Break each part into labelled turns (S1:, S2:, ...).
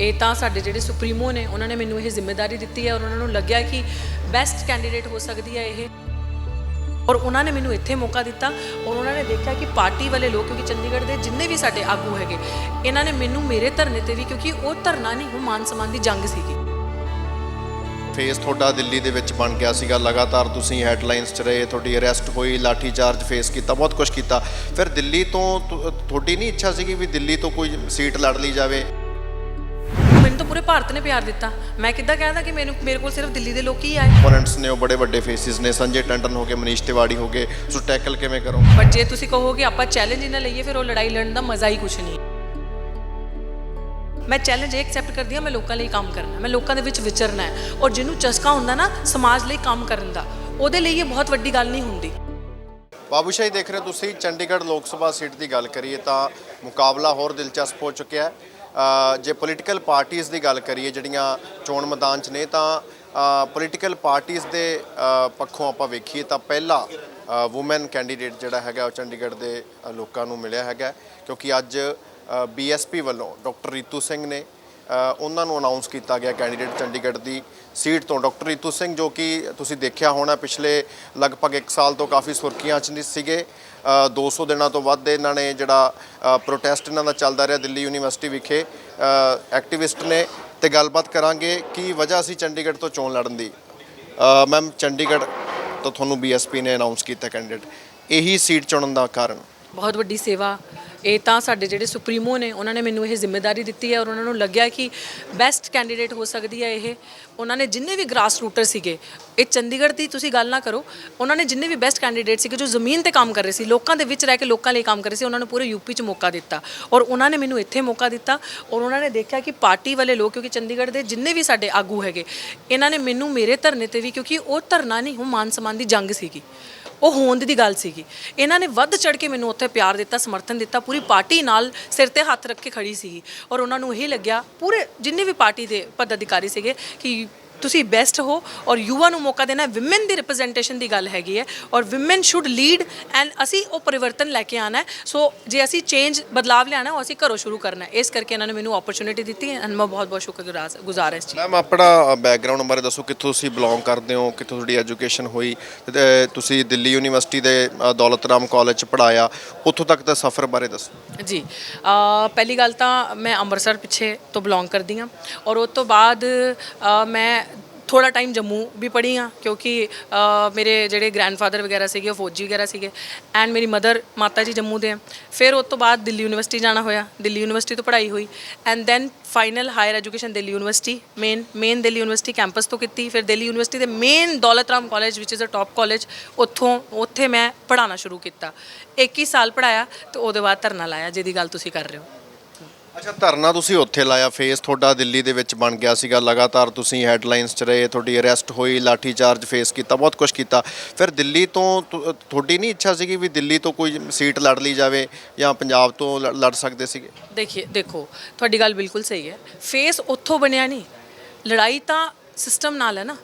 S1: ਇਹ ਤਾਂ ਸਾਡੇ ਜਿਹੜੇ ਸੁਪਰੀਮੋ ਨੇ, ਉਹਨਾਂ ਨੇ ਮੈਨੂੰ ਇਹ ਜ਼ਿੰਮੇਵਾਰੀ ਦਿੱਤੀ ਹੈ ਔਰ ਉਹਨਾਂ ਨੂੰ ਲੱਗਿਆ ਕਿ ਬੈਸਟ ਕੈਂਡੀਡੇਟ ਹੋ ਸਕਦੀ ਹੈ ਇਹ। ਔਰ ਉਹਨਾਂ ਨੇ ਮੈਨੂੰ ਇੱਥੇ ਮੌਕਾ ਦਿੱਤਾ ਔਰ ਉਹਨਾਂ ਨੇ ਦੇਖਿਆ ਕਿ ਪਾਰਟੀ ਵਾਲੇ ਲੋਕ, ਕਿਉਂਕਿ ਚੰਡੀਗੜ੍ਹ ਦੇ ਜਿੰਨੇ ਵੀ ਸਾਡੇ ਆਗੂ ਹੈਗੇ, ਇਹਨਾਂ ਨੇ ਮੈਨੂੰ ਮੇਰੇ ਧਰਨੇ ਤੇ ਵੀ, ਕਿਉਂਕਿ ਉਹ ਧਰਨਾ ਨਹੀਂ, ਉਹ ਮਾਨ ਸਮਾਨ ਦੀ ਜੰਗ ਸੀਗੀ।
S2: ਫੇਸ ਤੁਹਾਡਾ ਦਿੱਲੀ ਦੇ ਵਿੱਚ ਬਣ ਗਿਆ ਸੀਗਾ। ਲਗਾਤਾਰ ਤੁਸੀਂ ਹੈਡਲਾਈਨਸ 'ਚ ਰਹੇ, ਤੁਹਾਡੀ ਅਰੈਸਟ ਹੋਈ ਲਾਠੀ ਚਾਰਜ ਫੇਸ ਕੀਤਾ, ਬਹੁਤ ਕੁਝ ਕੀਤਾ। ਫਿਰ ਦਿੱਲੀ ਤੋਂ ਤੁਹਾਡੀ ਨਹੀਂ ਇੱਛਾ ਸੀਗੀ ਵੀ ਦਿੱਲੀ ਤੋਂ ਕੋਈ ਸੀਟ ਲੜ ਲਈ ਜਾਵੇ?
S1: ਪੂਰੇ ਭਾਰਤ ਨੇ ਪਿਆਰ ਦਿੱਤਾ। ਮੈਂ ਕਿੱਦਾਂ ਕਹਿੰਦਾ ਕਿ ਮੈਨੂੰ ਮੇਰੇ ਕੋਲ ਸਿਰਫ ਦਿੱਲੀ ਦੇ ਲੋਕ ਹੀ ਆਏ।
S2: ਓਪੋਨੈਂਟਸ ਨੇ ਉਹ ਬੜੇ ਵੱਡੇ ਫੇਸਿਸ ਨੇ। ਸੰਜੇ ਟੰਡਨ ਹੋ ਗਏ ਮਨੀਸ਼ ਤਿਵਾੜੀ ਹੋ ਗਏ। ਸੋ ਟੈਕਲ ਕਿਵੇਂ ਕਰੋ
S1: ਬਟ ਜੇ ਤੁਸੀਂ ਕਹੋਗੇ ਆਪਾਂ ਚੈਲੰਜ ਹੀ ਨਾ ਲਈਏ ਫਿਰ ਉਹ ਲੜਾਈ ਲੜਨ ਦਾ ਮਜ਼ਾ ਹੀ ਕੁਝ ਨਹੀਂ ਮੈਂ ਚੈਲੰਜ ਐਕਸੈਪਟ ਕਰਦੀ ਹਾਂ ਮੈਂ ਲੋਕਾਂ ਲਈ ਕੰਮ ਕਰਨਾ ਮੈਂ ਲੋਕਾਂ ਦੇ ਵਿੱਚ ਵਿਚਰਨਾ ਹੈ। ਔਰ ਜਿਹਨੂੰ ਚਸਕਾ ਹੁੰਦਾ ਨਾ ਸਮਾਜ ਲਈ ਕੰਮ ਕਰਨ ਦਾ ਉਹਦੇ ਲਈ ਇਹ ਬਹੁਤ ਵੱਡੀ ਗੱਲ ਨਹੀਂ ਹੁੰਦੀ।
S2: ਬਾਬੂ ਸ਼ਾਹੀ ਦੇਖ ਰਹੇ ਤੁਸੀਂ ਚੰਡੀਗੜ੍ਹ ਲੋਕ ਸਭਾ ਸੀਟ ਦੀ ਗੱਲ ਕਰੀਏ ਤਾਂ ਮੁਕਾਬਲਾ ਹੋਰ ਦਿਲਚਸਪ ਹੋ ਚੁੱਕਿਆ ਹੈ। ਜੇ ਪੋਲੀਟੀਕਲ ਪਾਰਟੀਆਂ ਦੀ ਗੱਲ ਕਰੀਏ, ਜਿਹੜੀਆਂ ਚੋਣ ਮੈਦਾਨ 'ਚ ਨੇ, ਤਾਂ ਪੋਲੀਟੀਕਲ ਪਾਰਟੀਆਂ ਦੇ ਪੱਖੋਂ ਆਪਾਂ ਵੇਖੀਏ ਤਾਂ ਪਹਿਲਾ ਔਮਨ ਕੈਂਡੀਡੇਟ ਜਿਹੜਾ ਹੈਗਾ ਉਹ ਚੰਡੀਗੜ੍ਹ ਦੇ ਲੋਕਾਂ ਨੂੰ ਮਿਲਿਆ ਹੈਗਾ। ਕਿਉਂਕਿ ਅੱਜ ਬੀਐਸਪੀ ਵੱਲੋਂ ਡਾਕਟਰ ਰੀਤੂ ਸਿੰਘ ਨੇ ਉਹਨਾਂ ਨੂੰ ਅਨਾਉਂਸ ਕੀਤਾ ਗਿਆ ਕੈਂਡੀਡੇਟ ਚੰਡੀਗੜ੍ਹ ਦੀ ਸੀਟ ਤੋਂ। ਡਾਕਟਰ ਰੀਤੂ ਸਿੰਘ ਜੋ ਕਿ ਤੁਸੀਂ ਦੇਖਿਆ ਹੋਣਾ ਪਿਛਲੇ ਲਗਭਗ 1 ਸਾਲ ਤੋਂ ਕਾਫੀ ਸੁਰਖੀਆਂ 'ਚ ਨਹੀਂ ਸੀਗੇ। ਅ, 200 ਦਿਨਾਂ ਤੋਂ ਵੱਧ ਇਹਨਾਂ ਨੇ ਜਿਹੜਾ ਪ੍ਰੋਟੈਸਟ ਇਹਨਾਂ ਦਾ ਚੱਲਦਾ ਰਿਹਾ ਦਿੱਲੀ ਯੂਨੀਵਰਸਿਟੀ ਵਿਖੇ। ਐਕਟਿਵਿਸਟ ਨੇ ਤੇ ਗੱਲਬਾਤ ਕਰਾਂਗੇ ਕੀ ਵਜ੍ਹਾ ਸੀ ਚੰਡੀਗੜ੍ਹ ਤੋਂ ਚੋਣ ਲੜਨ ਦੀ। ਮੈਮ ਚੰਡੀਗੜ੍ਹ ਤੋਂ ਤੁਹਾਨੂੰ ਬੀਐਸਪੀ ਨੇ ਅਨਾਉਂਸ ਕੀਤਾ ਕੈਂਡੀਡੇਟ ਇਹੀ ਸੀਟ ਚੁਣਨ ਦਾ ਕਾਰਨ।
S1: ਬਹੁਤ ਵੱਡੀ ਸੇਵਾ। ਇਹ ਤਾਂ ਸਾਡੇ ਜਿਹੜੇ ਸੁਪਰੀਮੋ ਨੇ, ਉਹਨਾਂ ਨੇ ਮੈਨੂੰ ਇਹ ਜ਼ਿੰਮੇਵਾਰੀ ਦਿੱਤੀ ਹੈ ਔਰ ਉਹਨਾਂ ਨੂੰ ਲੱਗਿਆ ਕਿ ਬੈਸਟ ਕੈਂਡੀਡੇਟ ਹੋ ਸਕਦੀ ਹੈ ਇਹ। ਉਹਨਾਂ ਨੇ ਜਿੰਨੇ ਵੀ ਗ੍ਰਾਸ ਰੂਟਰ ਸੀਗੇ, ਇਹ ਚੰਡੀਗੜ੍ਹ ਦੀ ਤੁਸੀਂ ਗੱਲ ਨਾ ਕਰੋ, ਉਹਨਾਂ ਨੇ ਜਿੰਨੇ ਵੀ ਬੈਸਟ ਕੈਂਡੀਡੇਟ ਸੀਗੇ ਜੋ ਜ਼ਮੀਨ ਤੇ ਕੰਮ ਕਰ ਰਹੇ ਸੀ, ਲੋਕਾਂ ਦੇ ਵਿੱਚ ਰਹਿ ਕੇ ਲੋਕਾਂ ਲਈ ਕੰਮ ਕਰ ਰਹੇ ਸੀ, ਉਹਨਾਂ ਨੂੰ ਪੂਰੇ ਯੂਪੀ 'ਚ ਮੌਕਾ ਦਿੱਤਾ। ਔਰ ਉਹਨਾਂ ਨੇ ਮੈਨੂੰ ਇੱਥੇ ਮੌਕਾ ਦਿੱਤਾ ਔਰ ਉਹਨਾਂ ਨੇ ਦੇਖਿਆ ਕਿ ਪਾਰਟੀ ਵਾਲੇ ਲੋਕ, ਕਿਉਂਕਿ ਚੰਡੀਗੜ੍ਹ ਦੇ ਜਿੰਨੇ ਵੀ ਸਾਡੇ ਆਗੂ ਹੈਗੇ, ਇਹਨਾਂ ਨੇ ਮੈਨੂੰ ਮੇਰੇ ਧਰਨੇ ਤੇ ਵੀ, ਕਿਉਂਕਿ ਉਹ ਧਰਨਾ ਨਹੀਂ, ਉਹ ਮਾਨ ਸਮਾਨ ਦੀ ਜੰਗ ਸੀਗੀ। ਉਹ ਹੋਂਦ ਦੀ ਗੱਲ ਸੀਗੀ। ਇਹਨਾਂ ਨੇ ਵੱਧ ਚੜ ਕੇ ਮੈਨੂੰ ਉੱਥੇ ਪਿਆਰ ਦਿੱਤਾ, ਸਮਰਥਨ ਦਿੱਤਾ, ਪੂਰੀ ਪਾਰਟੀ ਨਾਲ ਸਿਰ ਤੇ ਹੱਥ ਰੱਖ ਕੇ ਖੜੀ ਸੀਗੀ। ਔਰ ਉਹਨਾਂ ਨੂੰ ਇਹ ਲੱਗਿਆ, ਪੂਰੇ ਜਿੰਨੇ ਵੀ ਪਾਰਟੀ ਦੇ ਪਦਾਧਿਕਾਰੀ ਸੀਗੇ ਕਿ ਤੁਸੀਂ ਬੈਸਟ ਹੋ ਔਰ ਯੂਵਾ ਨੂੰ ਮੌਕਾ ਦੇਣਾ ਔਮਨ ਦੀ ਰਿਪਰੈਜ਼ੈਂਟੇਸ਼ਨ ਦੀ ਗੱਲ ਹੈਗੀ ਹੈ ਔਰ ਔਮਨ ਸ਼ੁੱਡ ਲੀਡ ਐਂਡ ਅਸੀਂ ਉਹ ਪਰਿਵਰਤਨ ਲੈ ਕੇ ਆਣਾ ਹੈ। ਸੋ ਜੇ ਅਸੀਂ ਚੇਂਜ ਬਦਲਾਵ ਲਿਆਣਾ ਉਹ ਅਸੀਂ ਘਰੋਂ ਸ਼ੁਰੂ ਕਰਨਾ ਹੈ। ਇਸ ਕਰਕੇ ਇਹਨਾਂ ਨੇ ਮੈਨੂੰ ਓਪਰਚੁਨਿਟੀ ਦਿੱਤੀ ਐਂਡ ਮੈਂ ਬਹੁਤ ਬਹੁਤ ਸ਼ੁਕਰਗੁਜ਼ਾਰ ਗੁਜ਼ਾਰ ਹਾਂ ਇਸ ਚੀਜ਼
S2: ਆਪਣਾ ਬੈਕਗ੍ਰਾਉਂਡ ਬਾਰੇ ਦੱਸੋ ਕਿੱਥੋਂ ਤੁਸੀਂ ਬਿਲੋਂਗ ਕਰਦੇ ਹੋ ਕਿੱਥੋਂ ਤੁਹਾਡੀ ਐਜੂਕੇਸ਼ਨ ਹੋਈ? ਤੇ ਤੁਸੀਂ ਦਿੱਲੀ ਯੂਨੀਵਰਸਿਟੀ ਦੇ ਦੌਲਤ ਰਾਮ ਕਾਲਜ ਚ ਪੜਾਇਆ ਉੱਥੋਂ ਤੱਕ ਦਾ ਸਫ਼ਰ ਬਾਰੇ ਦੱਸੋ।
S1: ਜੀ ਪਹਿਲੀ ਗੱਲ ਤਾਂ ਮੈਂ ਅੰਮ੍ਰਿਤਸਰ ਪਿੱਛੇ ਤੋਂ ਬਿਲੋਂਗ ਕਰਦੀ ਹਾਂ ਔਰ ਉਸ ਤੋਂ ਬਾਅਦ ਮੈਂ ਥੋੜਾ ਟਾਈਮ ਜੰਮੂ ਵੀ ਪੜ੍ਹੀ ਹਾਂ, ਕਿਉਂਕਿ ਮੇਰੇ ਜਿਹੜੇ ਗ੍ਰੈਂਡਫਾਦਰ ਵਗੈਰਾ ਸੀਗੇ, ਉਹ ਫੌਜੀ ਵਗੈਰਾ ਸੀਗੇ ਐਂਡ ਮੇਰੀ ਮਦਰ ਮਾਤਾ ਜੀ ਜੰਮੂ ਦੇ ਆ। ਫਿਰ ਉਸ ਤੋਂ ਬਾਅਦ ਦਿੱਲੀ ਯੂਨੀਵਰਸਿਟੀ ਜਾਣਾ ਹੋਇਆ। ਦਿੱਲੀ ਯੂਨੀਵਰਸਿਟੀ ਤੋਂ ਪੜ੍ਹਾਈ ਹੋਈ and then final higher education Delhi university main main Delhi university campus ਤੋਂ ਕੀਤੀ। ਫਿਰ ਦਿੱਲੀ ਯੂਨੀਵਰਸਿਟੀ ਦੇ ਮੇਨ ਦੌਲਤ ਰਾਮ ਕਾਲਜ ਵਿਚ ਇਜ਼ ਅ ਟਾਪ ਕਾਲਜ ਉੱਥੋਂ, ਉੱਥੇ ਮੈਂ ਪੜ੍ਹਾਉਣਾ ਸ਼ੁਰੂ ਕੀਤਾ। 21 ਸਾਲ ਪੜਾਇਆ ਤੇ ਉਹਦੇ ਬਾਅਦ ਧਰਨਾ ਲਾਇਆ, ਜਿਹਦੀ ਗੱਲ ਤੁਸੀਂ ਕਰ ਰਹੇ ਹੋ।
S2: ਅੱਛਾ, ਧਰਨਾ ਤੁਸੀਂ ਉੱਥੇ ਲਾਇਆ ਫੇਸ ਤੁਹਾਡਾ ਦਿੱਲੀ ਦੇ ਵਿੱਚ ਬਣ ਗਿਆ ਸੀਗਾ, ਲਗਾਤਾਰ ਤੁਸੀਂ ਹੈਡਲਾਈਨਸ 'ਚ ਰਹੇ, ਤੁਹਾਡੀ ਅਰੈਸਟ ਹੋਈ ਲਾਠੀ ਚਾਰਜ ਫੇਸ ਕੀਤਾ, ਬਹੁਤ ਕੁਝ ਕੀਤਾ। ਫਿਰ ਦਿੱਲੀ ਤੋਂ ਤੁ- ਤੁਹਾਡੀ ਨਹੀਂ ਇੱਛਾ ਸੀਗੀ ਵੀ ਦਿੱਲੀ ਤੋਂ ਕੋਈ ਸੀਟ ਲੜ ਲਈ ਜਾਵੇ ਜਾਂ ਪੰਜਾਬ ਤੋਂ ਲੜ ਲੜ ਸਕਦੇ ਸੀਗੇ?
S1: ਦੇਖੀਏ ਦੇਖੋ, ਤੁਹਾਡੀ ਗੱਲ ਬਿਲਕੁਲ ਸਹੀ ਹੈ। ਫੇਸ ਉੱਥੋਂ ਬਣਿਆ ਨਹੀਂ। ਲੜਾਈ ਤਾਂ ਸਿਸਟਮ ਨਾਲ ਹੈ ਨਾ।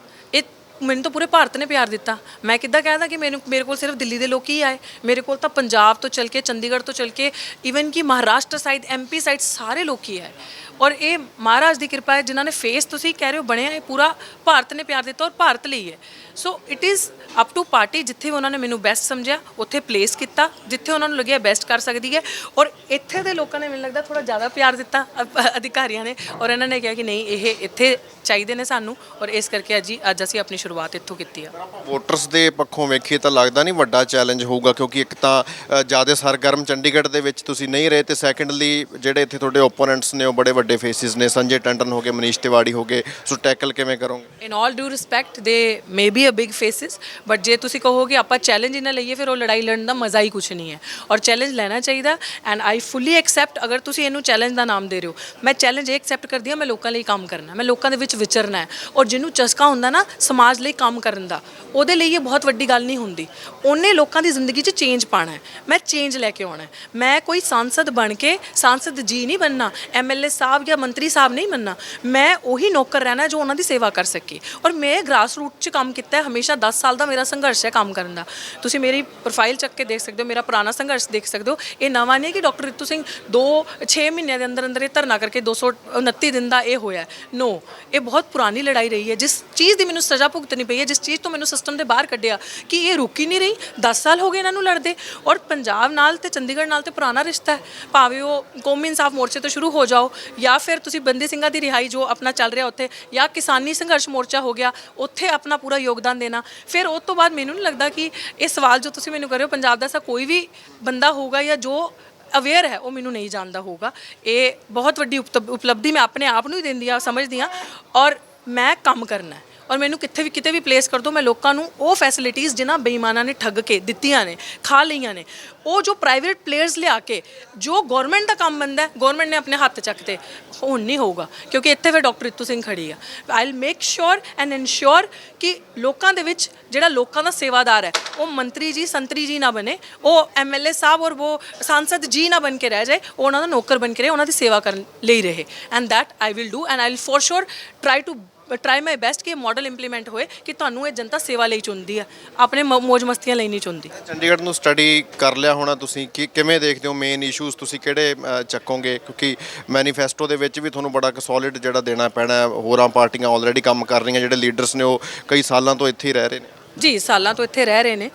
S1: ਮੈਨੂੰ ਤਾਂ ਪੂਰੇ ਭਾਰਤ ਨੇ ਪਿਆਰ ਦਿੱਤਾ। ਮੈਂ ਕਿੱਦਾਂ ਕਹਿੰਦਾ ਕਿ ਮੈਨੂੰ, ਮੇਰੇ ਕੋਲ ਸਿਰਫ ਦਿੱਲੀ ਦੇ ਲੋਕ ਹੀ ਆਏ। ਮੇਰੇ ਕੋਲ ਤਾਂ ਪੰਜਾਬ ਤੋਂ ਚੱਲ ਕੇ, ਚੰਡੀਗੜ੍ਹ ਤੋਂ ਚੱਲ ਕੇ ਇਵਨ ਕਿ ਮਹਾਰਾਸ਼ਟਰ ਸਾਈਡ ਐਮਪੀ ਸਾਈਡ ਸਾਰੇ ਲੋਕ ਹੀ ਆਏ। ਔਰ ਇਹ ਮਹਾਰਾਜ ਦੀ ਕਿਰਪਾ ਹੈ, ਜਿਨ੍ਹਾਂ ਨੇ ਫੇਸ ਤੁਸੀਂ ਕਹਿ ਰਹੇ ਹੋ, ਬਣਿਆ ਇਹ ਪੂਰਾ ਭਾਰਤ ਨੇ ਪਿਆਰ ਦਿੱਤਾ ਔਰ ਭਾਰਤ ਲਈ ਹੈ। So it is up to party ਜਿੱਥੇ ਵੀ ਉਹਨਾਂ ਨੇ ਮੈਨੂੰ ਬੈਸਟ ਸਮਝਿਆ, ਉੱਥੇ ਪਲੇਸ ਕੀਤਾ, ਜਿੱਥੇ ਉਹਨਾਂ ਨੂੰ ਲੱਗਿਆ ਬੈਸਟ ਕਰ ਸਕਦੀ ਹੈ। ਔਰ ਇੱਥੇ ਦੇ ਲੋਕਾਂ ਨੇ ਮੈਨੂੰ ਲੱਗਦਾ ਥੋੜਾ ਜ਼ਿਆਦਾ ਪਿਆਰ ਦਿੱਤਾ, ਅ- ਅਧਿਕਾਰੀਆਂ ਨੇ ਔਰ ਇਹਨਾਂ ਨੇ ਕਿਹਾ ਕਿ ਨਹੀਂ, ਇਹ ਇੱਥੇ ਚਾਹੀਦੇ ਨੇ ਸਾਨੂੰ ਔਰ ਇਸ ਕਰਕੇ ਅੱਜ ਹੀ, ਅੱਜ ਅਸੀਂ ਆਪਣੀ ਸ਼ੁਰੂਆਤ ਇੱਥੋਂ ਕੀਤੀ ਆ।
S2: ਵੋਟਰਸ ਦੇ ਪੱਖੋਂ ਵੇਖੀਏ ਤਾਂ ਲੱਗਦਾ ਨਹੀਂ ਵੱਡਾ ਚੈਲੰਜ ਹੋਊਗਾ, ਕਿਉਂਕਿ ਇੱਕ ਤਾਂ ਜ਼ਿਆਦਾ ਸਰਗਰਮ ਚੰਡੀਗੜ੍ਹ ਦੇ ਵਿੱਚ ਤੁਸੀਂ ਨਹੀਂ ਰਹੇ ਤੇ ਸੈਕੰਡਲੀ ਜਿਹੜੇ ਇੱਥੇ ਤੁਹਾਡੇ ਓਪੋਨੈਂਟਸ ਨੇ ਉਹ ਬੜੇ ਵੱਡੇ ਫੇਸਿਸ ਨੇ, ਸੰਜੇ ਟੰਡਨ ਹੋ ਗਏ, ਮਨੀਸ਼ ਤਿਵਾੜੀ ਹੋ ਗਏ, ਸੋ ਟੈਕਲ ਕਿਵੇਂ ਕਰੋਗੇ?
S1: ਇਨ all due respect they may be a big faces but ਜੇ ਤੁਸੀਂ ਕਹੋਗੇ ਆਪਾਂ ਚੈਲੰਜ ਹੀ ਲਈਏ, ਫਿਰ ਉਹ ਲੜਾਈ ਲੜਨ ਦਾ ਮਜ਼ਾ ਹੀ ਕੁਝ ਨਹੀਂ ਹੈ। ਔਰ ਚੈਲੰਜ ਲੈਣਾ ਚਾਹੀਦਾ ਐਂਡ ਆਈ ਫੁੱਲੀ ਐਕਸੈਪਟ ਅਗਰ ਤੁਸੀਂ ਇਹਨੂੰ ਚੈਲੰਜ ਦਾ ਨਾਮ ਦੇ ਰਹੇ ਹੋ। ਮੈਂ ਚੈਲੰਜ ਇਹ ਐਕਸੈਪਟ ਕਰਦੀ ਹਾਂ, ਮੈਂ ਲੋਕਾਂ ਲਈ ਕੰਮ ਕਰਨਾ, ਮੈਂ ਲੋਕਾਂ ਦੇ ਵਿੱਚ ਵਿਚਰਨਾ ਹੈ। ਔਰ ਜਿਹਨੂੰ ਚਸਕਾ ਹੁੰਦਾ ਨਾ, ਸਮਾਜ ਲਈ ਕੰਮ ਕਰਨ ਦਾ, ਉਹਦੇ ਲਈ ਇਹ ਬਹੁਤ ਵੱਡੀ ਗੱਲ ਨਹੀਂ ਹੁੰਦੀ। ਉਹਨੇ ਲੋਕਾਂ ਦੀ ਜ਼ਿੰਦਗੀ 'ਚ ਚੇਂਜ ਪਾਣਾ ਹੈ। ਮੈਂ ਚੇਂਜ ਲੈ ਕੇ ਆਉਣਾ ਹੈ। ਮੈਂ ਕੋਈ ਸੰਸਦ ਬਣ ਕੇ, ਸੰਸਦ ਜੀ ਨਹੀਂ ਬਣਨਾ ਐਮਐਲਏ ਸਾਹਿਬ ਸਾਹਿਬ ਜਾਂ ਮੰਤਰੀ ਸਾਹਿਬ ਨਹੀਂ ਮੰਨਣਾ। ਮੈਂ ਉਹੀ ਨੌਕਰ ਰਹਿਣਾ ਜੋ ਉਹਨਾਂ ਦੀ ਸੇਵਾ ਕਰ ਸਕੇ। ਔਰ ਮੈਂ ਗ੍ਰਾਸ ਰੂਟ 'ਚ ਕੰਮ ਕੀਤਾ ਹੈ, ਹਮੇਸ਼ਾ 10 ਸਾਲ ਦਾ ਮੇਰਾ ਸੰਘਰਸ਼ ਹੈ ਕੰਮ ਕਰਨ ਦਾ। ਤੁਸੀਂ ਮੇਰੀ ਪ੍ਰੋਫਾਈਲ ਚੱਕ ਕੇ ਦੇਖ ਸਕਦੇ ਹੋ, ਮੇਰਾ ਪੁਰਾਣਾ ਸੰਘਰਸ਼ ਦੇਖ ਸਕਦੇ ਹੋ। ਇਹ ਨਵਾਂ ਨਹੀਂ ਕਿ ਡਾਕਟਰ ਰਿਤੂ ਸਿੰਘ 2 6 ਮਹੀਨਿਆਂ ਦੇ ਅੰਦਰ ਅੰਦਰ ਇਹ ਧਰਨਾ ਕਰਕੇ 229 ਦਿਨ ਦਾ ਇਹ ਹੋਇਆ ਨੋ ਇਹ ਬਹੁਤ ਪੁਰਾਣੀ ਲੜਾਈ ਰਹੀ ਹੈ। ਜਿਸ ਚੀਜ਼ ਦੀ ਮੈਨੂੰ ਸਜ਼ਾ ਭੁਗਤਣੀ ਪਈ ਹੈ, ਜਿਸ ਚੀਜ਼ ਤੋਂ ਮੈਨੂੰ ਸਿਸਟਮ ਦੇ ਬਾਹਰ ਕੱਢਿਆ ਕਿ ਇਹ ਰੁਕੀ ਨਹੀਂ ਰਹੀ 10 ਸਾਲ ਹੋ ਗਏ ਇਹਨਾਂ ਨੂੰ ਲੜਦੇ। ਔਰ ਪੰਜਾਬ ਨਾਲ ਤੇ ਚੰਡੀਗੜ੍ਹ ਨਾਲ ਤੇ ਪੁਰਾਣਾ ਰਿਸ਼ਤਾ ਹੈ। ਭਾਵੇਂ ਉਹ ਕੌਮੀ ਇਨਸਾਫ ਮੋਰਚੇ ਤੋਂ ਸ਼ੁਰੂ ਹੋ ਜਾਓ ਜਾਂ ਫਿਰ ਤੁਸੀਂ ਬੰਦੀ ਸਿੰਘਾਂ ਦੀ ਰਿਹਾਈ ਜੋ ਆਪਣਾ ਚੱਲ ਰਿਹਾ ਉੱਥੇ, ਜਾਂ ਕਿਸਾਨੀ ਸੰਘਰਸ਼ ਮੋਰਚਾ ਹੋ ਗਿਆ, ਉੱਥੇ ਆਪਣਾ ਪੂਰਾ ਯੋਗਦਾਨ ਦੇਣਾ। ਫਿਰ ਉਸ ਤੋਂ ਬਾਅਦ ਮੈਨੂੰ ਨਹੀਂ ਲੱਗਦਾ ਕਿ ਇਹ ਸਵਾਲ ਜੋ ਤੁਸੀਂ ਮੈਨੂੰ ਕਰਿਓ, ਪੰਜਾਬ ਦਾ ਐਸਾ ਕੋਈ ਵੀ ਬੰਦਾ ਹੋਊਗਾ ਜਾਂ ਜੋ ਅਵੇਅਰ ਹੈ, ਉਹ ਮੈਨੂੰ ਨਹੀਂ ਜਾਣਦਾ ਹੋਊਗਾ। ਇਹ ਬਹੁਤ ਵੱਡੀ ਉਪਤ- ਉਪਲਬਧੀ ਮੈਂ ਆਪਣੇ ਆਪ ਨੂੰ ਹੀ ਦਿੰਦੀ ਆ ਸਮਝਦੀ ਆ ਔਰ ਮੈਂ ਕੰਮ ਕਰਨਾ ਹੈ। ਔਰ ਮੈਨੂੰ ਕਿੱਥੇ ਵੀ ਕਿਤੇ ਵੀ ਪਲੇਸ ਕਰ ਦੋ, ਮੈਂ ਲੋਕਾਂ ਨੂੰ ਉਹ ਫੈਸਿਲਿਟੀਆਂ ਜਿਨ੍ਹਾਂ ਬੇਈਮਾਨਾਂ ਨੇ ਠੱਗ ਕੇ ਦਿੱਤੀਆਂ ਨੇ, ਖਾ ਲਈਆਂ ਨੇ, ਉਹ ਜੋ ਪ੍ਰਾਈਵੇਟ ਪਲੇਅਰਸ ਲਿਆ ਕੇ, ਜੋ ਗਵਰਨਮੈਂਟ ਦਾ ਕੰਮ ਬੰਦਾ ਗਵਰਨਮੈਂਟ ਨੇ ਆਪਣੇ ਹੱਥ ਚੱਕਤੇ ਹੁਣ ਨਹੀਂ ਹੋਊਗਾ, ਕਿਉਂਕਿ ਇੱਥੇ ਫਿਰ ਡਾਕਟਰ ਰਿਤੂ ਸਿੰਘ ਖੜੀ ਆ। I will make sure and ensure ਕਿ ਲੋਕਾਂ ਦੇ ਵਿੱਚ ਜਿਹੜਾ ਲੋਕਾਂ ਦਾ ਸੇਵਾਦਾਰ ਹੈ, ਉਹ ਮੰਤਰੀ ਜੀ, ਸੰਤਰੀ ਜੀ ਨਾ ਬਣੇ, ਉਹ ਐਮਐਲਏ ਸਾਹਿਬ ਔਰ ਉਹ ਸਾਂਸਦ ਜੀ ਨਾ ਬਣ ਕੇ ਰਹਿ ਜਾਏ, ਉਹ ਉਹਨਾਂ ਦਾ ਨੌਕਰ ਬਣ ਕੇ ਰਹੇ, ਉਹਨਾਂ ਦੀ ਸੇਵਾ ਕਰਨ ਲਈ ਰਹੇ। And that I will do and I will for sure try to try my best ਕਿ ਇਹ ਮਾਡਲ ਇੰਪਲੀਮੈਂਟ ਹੋਏ ਕਿ ਤੁਹਾਨੂੰ ਇਹ ਜਨਤਾ ਸੇਵਾ ਲਈ ਚੁਣਦੀ ਹੈ ਆਪਣੇ ਮ- ਮੌਜ ਮਸਤੀਆਂ ਲਈ ਨਹੀਂ ਚੁਣਦੀ।
S2: ਚੰਡੀਗੜ੍ਹ ਨੂੰ ਸਟੱਡੀ ਕਰ ਲਿਆ ਹੋਣਾ ਤੁਸੀਂ ਕਿ ਕਿਵੇਂ ਦੇਖਦੇ ਹੋ ਮੇਨ ਇਸ਼ੂਜ਼ ਤੁਸੀਂ ਕਿਹੜੇ ਅ, ਚੱਕੋਗੇ? ਕਿਉਂਕਿ ਮੈਨੀਫੈਸਟੋ ਦੇ ਵਿੱਚ ਵੀ ਤੁਹਾਨੂੰ ਬੜਾ ਸੋਲਿਡ ਜਿਹੜਾ ਦੇਣਾ ਪੈਣਾ ਹੈ। ਹੋਰਾਂ ਪਾਰਟੀਆਂ ਆਲਰੇਡੀ ਕੰਮ ਕਰ ਰਹੀਆਂ ਜਿਹੜੇ ਲੀਡਰਸ ਨੇ ਉਹ ਕਈ ਸਾਲਾਂ ਤੋਂ ਇੱਥੇ ਹੀ ਰਹਿ ਰਹੇ ਨੇ।
S1: ਜੀ ਸਾਲਾਂ ਤੋਂ ਇੱਥੇ ਰਹਿ ਰਹੇ ਨੇ।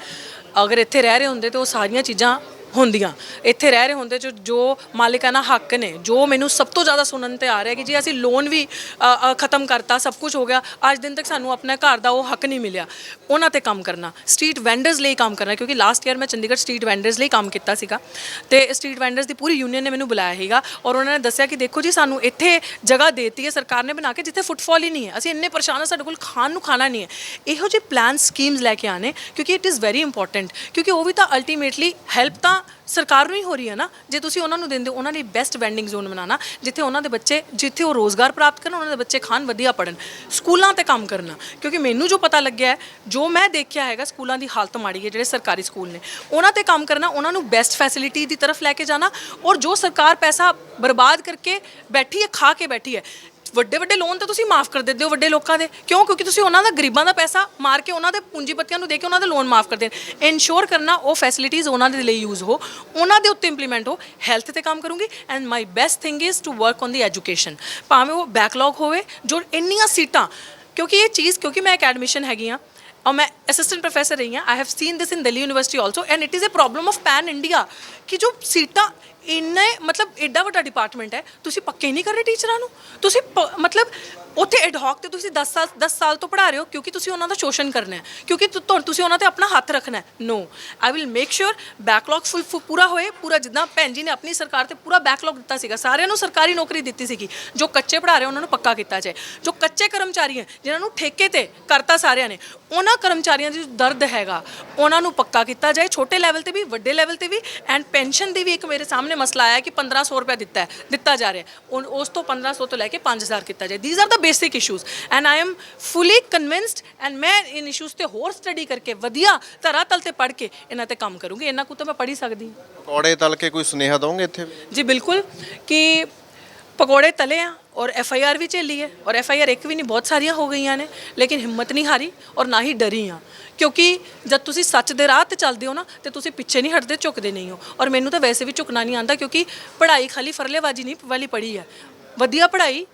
S1: ਅਗਰ ਇੱਥੇ ਰਹਿ ਰਹੇ ਹੁੰਦੇ ਤਾਂ ਉਹ ਸਾਰੀਆਂ ਚੀਜ਼ਾਂ ਹੁੰਦੀਆਂ। ਇੱਥੇ ਰਹਿ ਰਹੇ ਹੁੰਦੇ ਜੋ ਜੋ ਮਾਲਿਕਾਨਾ ਹੱਕ ਨੇ। ਜੋ ਮੈਨੂੰ ਸਭ ਤੋਂ ਜ਼ਿਆਦਾ ਸੁਣਨ ਤੇ ਆ ਰਿਹਾ ਕਿ ਜੀ ਅਸੀਂ ਲੋਨ ਵੀ ਅ, ਅ, ਖਤਮ ਕਰਤਾ ਸਭ ਕੁਝ ਹੋ ਗਿਆ ਅੱਜ ਦਿਨ ਤੱਕ ਸਾਨੂੰ ਆਪਣਾ ਘਰ ਦਾ ਉਹ ਹੱਕ ਨਹੀਂ ਮਿਲਿਆ। ਉਹਨਾਂ ਤੇ ਕੰਮ ਕਰਨਾ। ਸਟਰੀਟ ਵੈਂਡਰਸ ਲਈ ਕੰਮ ਕਰਨਾ ਕਿਉਂਕਿ ਲਾਸਟ ਈਅਰ ਮੈਂ ਚੰਡੀਗੜ੍ਹ ਸਟਰੀਟ ਵੈਂਡਰਸ ਲਈ ਕੰਮ ਕੀਤਾ ਸੀਗਾ। ਤੇ ਸਟਰੀਟ ਵੈਂਡਰਸ ਦੀ ਪੂਰੀ ਯੂਨੀਅਨ ਨੇ ਮੈਨੂੰ ਬੁਲਾਇਆ ਸੀਗਾ ਔਰ ਉਹਨਾਂ ਨੇ ਦੱਸਿਆ ਕਿ ਦੇਖੋ ਜੀ ਸਾਨੂੰ ਇੱਥੇ ਜਗ੍ਹਾ ਦੇਤੀ ਹੈ ਸਰਕਾਰ ਨੇ ਬਣਾ ਕੇ ਜਿੱਥੇ ਫੁੱਟਫਾਲ ਹੀ ਨਹੀਂ ਹੈ। ਅਸੀਂ ਇੰਨੇ ਪਰੇਸ਼ਾਨ ਹਾਂ ਸਾਡੇ ਕੋਲ ਖਾਣ ਨੂੰ ਖਾਣਾ ਨਹੀਂ ਹੈ। ਇਹੋ ਜਿਹੇ ਪਲਾਨ ਸਕੀਮਸ ਲੈ ਕੇ ਆਣੇ ਕਿਉਂਕਿ ਇਟ ਇਜ਼ ਵੈਰੀ ਇੰਪੋਰਟੈਂਟ ਕਿਉਂਕਿ ਉਹ ਵੀ ਤਾਂ ਅਲਟੀਮੇਟਲੀ ਹੈਲਪ ਤਾਂ ਸਰਕਾਰ ਨੂੰ ਹੀ ਹੋ ਰਹੀ ਹੈ ਨਾ, ਜੇ ਤੁਸੀਂ ਉਹਨਾਂ ਨੂੰ ਦਿੰਦੇ ਹੋ, ਉਹਨਾਂ ਲਈ ਬੈਸਟ ਵੈਂਡਿੰਗ ਜ਼ੋਨ ਬਣਾਉਣਾ, ਜਿੱਥੇ ਉਹਨਾਂ ਦੇ ਬੱਚੇ, ਜਿੱਥੇ ਉਹ ਰੋਜ਼ਗਾਰ ਪ੍ਰਾਪਤ ਕਰਨ, ਉਹਨਾਂ ਦੇ ਬੱਚੇ ਖਾਣ, ਵਧੀਆ ਪੜਨ ਸਕੂਲਾਂ ਤੇ ਕੰਮ ਕਰਨਾ। ਕਿਉਂਕਿ ਮੈਨੂੰ ਜੋ ਪਤਾ ਲੱਗਿਆ ਹੈ, ਜੋ ਮੈਂ ਦੇਖਿਆ ਹੈਗਾ, ਸਕੂਲਾਂ ਦੀ ਹਾਲਤ ਮਾੜੀ ਹੈ, ਜਿਹੜੇ ਸਰਕਾਰੀ ਸਕੂਲ ਨੇ, ਉਹਨਾਂ ਤੇ ਕੰਮ ਕਰਨਾ, ਉਹਨਾਂ ਨੂੰ ਬੈਸਟ ਫੈਸਿਲਿਟੀ ਦੀ ਤਰਫ ਲੈ ਕੇ ਜਾਣਾ ਔਰ ਜੋ ਸਰਕਾਰ ਪੈਸਾ ਬਰਬਾਦ ਕਰਕੇ ਬੈਠੀ ਹੈ, ਖਾ ਕੇ ਬੈਠੀ ਹੈ ਵੱਡੇ ਵੱਡੇ ਲੋਨ ਤਾਂ ਤੁਸੀਂ ਮਾਫ ਕਰ ਦਿੰਦੇ ਹੋ ਵੱਡੇ ਲੋਕਾਂ ਦੇ। ਕਿਉਂ? ਕਿਉਂਕਿ ਤੁਸੀਂ ਉਹਨਾਂ ਦਾ ਗਰੀਬਾਂ ਦਾ ਪੈਸਾ ਮਾਰ ਕੇ ਉਹਨਾਂ ਦੇ ਪੂੰਜੀਪਤੀਆਂ ਨੂੰ ਦੇ ਕੇ ਉਹਨਾਂ ਦੇ ਲੋਨ ਮਾਫ ਕਰ ਦੇਣ। ਇਨਸ਼ੋਰ ਕਰਨਾ ਉਹ ਫੈਸਿਲਿਟੀਜ਼ ਉਹਨਾਂ ਦੇ ਲਈ ਯੂਜ਼ ਹੋ, ਉਹਨਾਂ ਦੇ ਉੱਤੇ ਇੰਪਲੀਮੈਂਟ ਹੋ ਹੈਲਥ ਤੇ ਕੰਮ ਕਰੂੰਗੀ and my best thing is to work on the education ਭਾਵੇਂ ਉਹ ਬੈਕਲੌਗ ਹੋਵੇ, ਜੋ ਇੰਨੀਆਂ ਸੀਟਾਂ, ਕਿਉਂਕਿ ਇਹ ਚੀਜ਼, ਕਿਉਂਕਿ ਮੈਂ ਅਕੈਡਮਿਸ਼ਨ ਹੈਗੀ ਆ ਔਰ ਮੈਂ ਅਸਿਸਟੈਂਟ ਪ੍ਰੋਫੈਸਰ ਰਹੀ ਹਾਂ I have seen this in Delhi university also and it is a problem of pan India ਕਿ ਜੋ ਸੀਟਾਂ ਇੰਨੇ, ਮਤਲਬ ਐਡਾ ਵੱਡਾ ਡਿਪਾਰਟਮੈਂਟ ਹੈ, ਤੁਸੀਂ ਪੱਕੇ ਨਹੀਂ ਕਰ ਰਹੇ ਟੀਚਰਾਂ ਨੂੰ? ਤੁਸੀਂ ਪ- ਮਤਲਬ ਉੱਥੇ ਐਡਹੌਕ ਤੇ ਤੁਸੀਂ 10 ਸਾਲ 10 ਸਾਲ ਤੋਂ ਪੜ੍ਹਾ ਰਹੇ ਹੋ, ਕਿਉਂਕਿ ਤੁਸੀਂ ਉਹਨਾਂ ਦਾ ਸ਼ੋਸ਼ਣ ਕਰਨਾ ਹੈ। ਕਿਉਂਕਿ ਤੁ- ਤੁ- ਤੁਸੀਂ ਉਹਨਾਂ ਤੇ ਆਪਣਾ ਹੱਥ ਰੱਖਣਾ ਹੈ। No I will make sure backlog full ਫੁ- ਪੂਰਾ ਹੋਏ, ਪੂਰਾ ਜਿੱਦਾਂ ਭੈਣ ਜੀ ਨੇ ਆਪਣੀ ਸਰਕਾਰ ਤੇ ਪੂਰਾ ਬੈਕਲੌਗ ਦਿੱਤਾ ਸੀਗਾ। ਸਾਰਿਆਂ ਨੂੰ ਸਰਕਾਰੀ ਨੌਕਰੀ ਦਿੱਤੀ ਸੀਗੀ, ਜੋ ਕੱਚੇ ਪੜ੍ਹਾ ਰਹੇ ਉਹਨਾਂ ਨੂੰ ਪੱਕਾ ਕੀਤਾ ਜਾਏ। ਜੋ ਕੱਚੇ ਕਰਮਚਾਰੀ ਹੈ, ਜਿਨ੍ਹਾਂ ਨੂੰ ਠੇਕੇ ਤੇ ਕਰਤਾ ਸਾਰਿਆਂ ਨੇ, ਉਹਨਾਂ ਕਰਮਚਾਰੀਆਂ ਦੀ ਜੋ ਦਰਦ ਹੈਗਾ, ਉਹਨਾਂ ਨੂੰ ਪੱਕਾ ਕੀਤਾ ਜਾਏ। ਛੋਟੇ ਲੈਵਲ ਤੇ ਵੀ, ਵੱਡੇ ਲੈਵਲ ਤੇ ਵੀ ਐਂਡ ਪੈਨਸ਼ਨ ਦੀ ਵੀ ਇੱਕ ਮੇਰੇ ਸਾਹਮਣੇ ਮਸਲਾ ਆਇਆ ਕਿ 1500 ਰੁਪਏ ਦਿੱਤਾ ਹੈ ਦਿੱਤਾ ਜਾ ਰਿਹਾ ਹੈ। ਉਨ- ਉਸ ਤੋਂ 1500 ਤੋਂ ਲੈ ਕੇ 5000 ਕੀਤਾ ਜਾਏ these are the basic issues and I am fully convinced and ਮੈਂ ਇਨ ਇਸ਼ੂਜ਼ ਤੇ ਹੋਰ ਸਟੱਡੀ ਕਰਕੇ ਵਧੀਆ ਧਰਾਤਲ ਤੇ ਪੜ੍ਹ ਕੇ ਇਹਨਾਂ ਤੇ ਕੰਮ ਕਰੂੰਗੀ। ਇਹਨਾਂ ਕੁ ਤਾਂ ਮੈਂ ਪੜ੍ਹ ਹੀ ਸਕਦੀ। ਹਾਂ
S2: ਤਲ ਕੇ ਕੋਈ ਸੁਨੇਹਾ ਦਵੋਗੇ ਇੱਥੇ?
S1: ਜੀ ਬਿਲਕੁਲ ਕਿ ਪਕੌੜੇ ਤਲੇ ਆ ਔਰ ਐਫ ਆਈ ਆਰ ਵੀ ਝੇਲੀ ਹੈ ਔਰ ਐਫ ਆਈ ਆਰ ਇੱਕ ਵੀ ਨਹੀਂ ਬਹੁਤ ਸਾਰੀਆਂ ਹੋ ਗਈਆਂ ਨੇ ਲੇਕਿਨ ਹਿੰਮਤ ਨਹੀਂ ਹਾਰੀ ਔਰ ਨਾ ਹੀ ਡਰੀ ਆ ਕਿਉਂਕਿ ਜਦ ਤੁਸੀਂ ਸੱਚ ਦੇ ਰਾਹ ਤੇ ਚੱਲਦੇ ਹੋ ਨਾ ਤੇ ਤੁਸੀਂ ਪਿੱਛੇ ਨਹੀਂ ਹਟਦੇ ਝੁਕਦੇ ਨਹੀਂ ਹੋ ਔਰ ਮੈਨੂੰ ਤਾਂ ਵੈਸੇ ਵੀ ਝੁਕਣਾ ਨਹੀਂ ਆਂਦਾ ਕਿਉਂਕਿ ਪੜ੍ਹਾਈ ਖਾਲੀ ਫਰਲੇਬਾਜ਼ੀ ਨਹੀਂ ਵਾਲੀ ਪੜ੍ਹੀ ਹੈ ਵਧੀਆ ਪੜ੍ਹਾਈ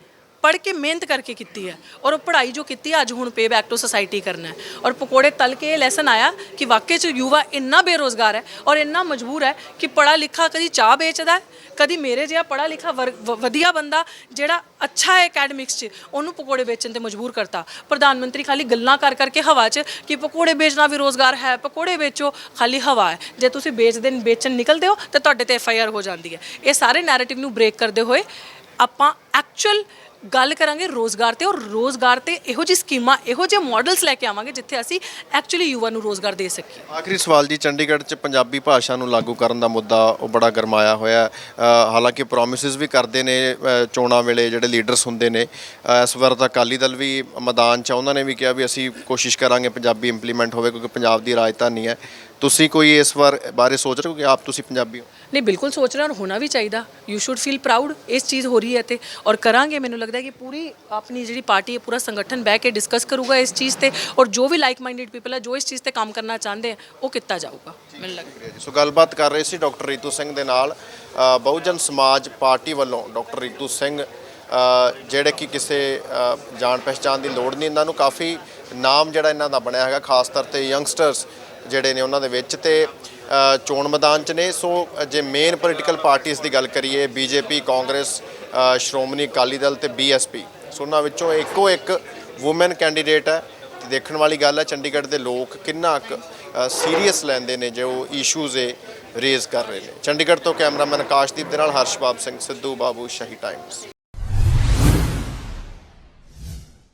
S1: ਪੜ੍ਹ ਕੇ ਮਿਹਨਤ ਕਰਕੇ ਕੀਤੀ ਹੈ ਔਰ ਉਹ ਪੜ੍ਹਾਈ ਜੋ ਕੀਤੀ ਹੈ, ਅੱਜ ਹੁਣ ਪੇ ਬੈਕ ਟੂ ਸੋਸਾਇਟੀ ਕਰਨਾ ਹੈ। ਔਰ ਪਕੌੜੇ ਤਲ ਕੇ ਇਹ ਲੈਸਨ ਆਇਆ ਕਿ ਵਾਕਈ ਚ ਯੁਵਾ ਇੰਨਾ ਬੇਰੋਜ਼ਗਾਰ ਹੈ ਔਰ ਇੰਨਾ ਮਜਬੂਰ ਹੈ ਕਿ ਪੜਾ ਲਿਖਾ ਕਦੀ ਚਾਹ ਵੇਚਦਾ ਹੈ ਕਦੀ ਮੇਰੇ ਜਿਹਾ ਪੜਾ ਲਿਖਾ ਵਰ- ਵ- ਵਧੀਆ ਬੰਦਾ ਜਿਹੜਾ ਅੱਛਾ ਹੈ ਅਕੈਡਮਿਕਸ 'ਚ ਉਹਨੂੰ ਪਕੌੜੇ ਵੇਚਣ ਤੇ ਮਜਬੂਰ ਕਰਤਾ। ਪ੍ਰਧਾਨ ਮੰਤਰੀ ਖਾਲੀ ਗੱਲਾਂ ਕਰ ਕਰਕੇ ਹਵਾ 'ਚ ਕਿ ਪਕੌੜੇ ਵੇਚਣਾ ਵੀ ਰੋਜ਼ਗਾਰ ਹੈ ਪਕੌੜੇ ਵੇਚੋ ਖਾਲੀ ਹਵਾ ਹੈ। ਜੇ ਤੁਸੀਂ ਵੇਚਦੇ ਵੇਚਣ ਨਿਕਲਦੇ ਹੋ ਤਾਂ ਤੁਹਾਡੇ ਤੇ ਐਫ ਆਈ ਆਰ ਹੋ ਜਾਂਦੀ ਹੈ। ਇਹ ਸਾਰੇ ਨੈਰੇਟਿਵ ਨੂੰ ਬ੍ਰੇਕ ਕਰਦੇ ਹੋਏ ਆਪਾਂ ਐਕਚੁਅਲ ਗੱਲ ਕਰਾਂਗੇ ਰੋਜ਼ਗਾਰ ਤੇ ਔਰ ਰੋਜ਼ਗਾਰ ਤੇ ਇਹੋ ਜਿਹੀ ਸਕੀਮਾਂ ਇਹੋ ਜਿਹੇ ਮਾਡਲਸ ਲੈ ਕੇ ਆਵਾਂਗੇ ਜਿੱਥੇ ਅਸੀਂ ਐਕਚੁਅਲੀ ਯੁਵਾ ਨੂੰ ਰੋਜ਼ਗਾਰ ਦੇ ਸਕੀਏ।
S2: ਆਖਰੀ ਸਵਾਲ ਜੀ ਚੰਡੀਗੜ੍ਹ 'ਚ ਪੰਜਾਬੀ ਭਾਸ਼ਾ ਨੂੰ ਲਾਗੂ ਕਰਨ ਦਾ ਮੁੱਦਾ ਉਹ ਬੜਾ ਗਰਮਾਇਆ ਹੋਇਆ ਹਾਲਾਂਕਿ ਪ੍ਰੋਮਿਸਸ ਵੀ ਕਰਦੇ ਨੇ ਚੋਣਾਂ ਵੇਲੇ ਜਿਹੜੇ ਲੀਡਰਸ ਹੁੰਦੇ ਨੇ ਇਸ ਵਾਰ ਤਾਂ ਅਕਾਲੀ ਦਲ ਵੀ ਮੈਦਾਨ 'ਚ ਉਹਨਾਂ ਨੇ ਵੀ ਕਿਹਾ ਵੀ ਅਸੀਂ ਕੋਸ਼ਿਸ਼ ਕਰਾਂਗੇ ਪੰਜਾਬੀ ਇੰਪਲੀਮੈਂਟ ਹੋਵੇ ਕਿਉਂਕਿ ਪੰਜਾਬ ਦੀ ਰਾਜਧਾਨੀ ਹੈ। ਤੁਸੀਂ ਕੋਈ ਇਸ ਵਾਰ ਬਾਰੇ ਸੋਚ ਰਹੇ ਹੋ ਕਿ ਆਪ ਤੁਸੀਂ ਪੰਜਾਬੀ ਹੋ?
S1: ਨਹੀਂ ਬਿਲਕੁਲ ਸੋਚ ਰਿਹਾ ਹੋਣਾ ਵੀ ਚਾਹੀਦਾ। ਯੂ ਸ਼ੁੱਡ ਫੀਲ ਪ੍ਰਾਊਡ ਇਸ ਚੀਜ਼ ਹੋ ਰਹੀ ਹੈ ਤੇ ਔਰ ਕਰਾਂਗੇ, ਮੈਨੂੰ ਲੱਗਦਾ ਕਿ ਪੂਰੀ ਆਪਣੀ ਜਿਹੜੀ ਪਾਰਟੀ ਹੈ, ਪੂਰਾ ਸੰਗਠਨ ਬਹਿ ਕੇ ਡਿਸਕਸ ਕਰੂਗਾ ਇਸ ਚੀਜ਼ ਤੇ ਔਰ ਜੋ ਵੀ ਲਾਈਕ ਮਾਈਂਡਡ ਪੀਪਲ ਹੈ, ਜੋ ਇਸ ਚੀਜ਼ ਤੇ ਕੰਮ ਕਰਨਾ ਚਾਹੁੰਦੇ ਆ ਉਹ ਕੀਤਾ ਜਾਊਗਾ, ਮੈਨੂੰ ਲੱਗਦਾ
S2: ਸੋ ਗੱਲਬਾਤ ਕਰ ਰਹੇ ਸੀ ਡਾਕਟਰ ਰੀਤੂ ਸਿੰਘ ਦੇ ਨਾਲ। ਬਹੁਜਨ ਸਮਾਜ ਪਾਰਟੀ ਵੱਲੋਂ ਡਾਕਟਰ ਰੀਤੂ ਸਿੰਘ ਜਿਹੜੇ ਕਿ ਕਿਸੇ ਜਾਣ ਪਹਿਚਾਣ ਦੀ ਲੋੜ ਨਹੀਂ, ਇਹਨਾਂ ਨੂੰ ਕਾਫੀ ਨਾਮ ਜਿਹੜਾ ਇਹਨਾਂ ਦਾ ਬਣਿਆ ਹੈਗਾ, ਖਾਸ ਤੌਰ ਤੇ ਯੰਗਸਟਰਸ ਜਿਹੜੇ ਨੇ ਉਹਨਾਂ ਦੇ ਵਿੱਚ ਤੇ ਚੋਣ ਮੈਦਾਨ 'ਚ ਨੇ। ਸੋ ਜੇ ਮੇਨ ਪੋਲੀਟੀਕਲ ਪਾਰਟੀਆਂ ਦੀ ਗੱਲ ਕਰੀਏ ਬੀਜੇਪੀ ਕਾਂਗਰਸ ਸ਼੍ਰੋਮਣੀ ਅਕਾਲੀ ਦਲ ਤੇ ਬੀਐਸਪੀ ਸੋ, ਉਹਨਾਂ ਵਿੱਚੋਂ ਇੱਕੋ ਇੱਕ ਔਮਨ ਕੈਂਡੀਡੇਟ ਹੈ। ਤੇ ਦੇਖਣ ਵਾਲੀ ਗੱਲ ਹੈ, ਚੰਡੀਗੜ੍ਹ ਦੇ ਲੋਕ ਕਿੰਨਾ ਕੁ ਸੀਰੀਅਸ ਲੈਂਦੇ ਨੇ, ਜੋ ਇਸ਼ੂਜ਼ ਇਹ ਰੇਜ਼ ਕਰ ਰਹੇ ਨੇ। ਚੰਡੀਗੜ੍ਹ ਤੋਂ ਕੈਮਰਾਮੈਨ ਆਕਾਸ਼ਦੀਪ ਦੇ ਨਾਲ ਹਰਸ਼ਬਾਬ ਸਿੰਘ, ਸਿੱਧੂ ਬਾਬੂ, ਸ਼ਾਹੀ ਟਾਈਮਸ